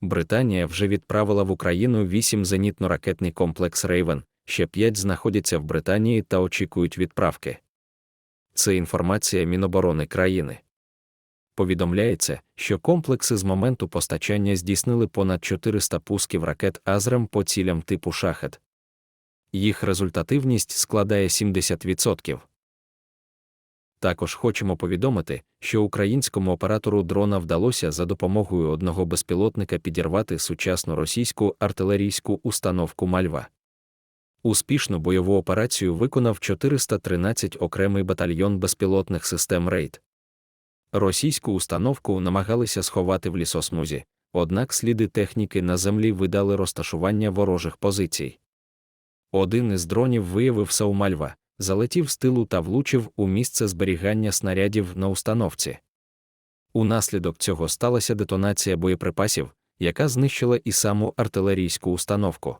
Британія вже відправила в Україну 8 зенітно-ракетний комплекс Рейвен, ще 5 знаходяться в Британії та очікують відправки. Це інформація Міноборони країни. Повідомляється, що комплекси з моменту постачання здійснили понад 400 пусків ракет Азрам по цілям типу шахет. Їх результативність складає 70%. Також хочемо повідомити, що українському оператору дрона вдалося за допомогою одного безпілотника підірвати сучасну російську артилерійську установку Мальва. Успішну бойову операцію виконав 413 окремий батальйон безпілотних систем Рейд. Російську установку намагалися сховати в лісосмузі, однак сліди техніки на землі видали розташування ворожих позицій. Один із дронів виявився у Мальва, залетів з тилу та влучив у місце зберігання снарядів на установці. Унаслідок цього сталася детонація боєприпасів, яка знищила і саму артилерійську установку.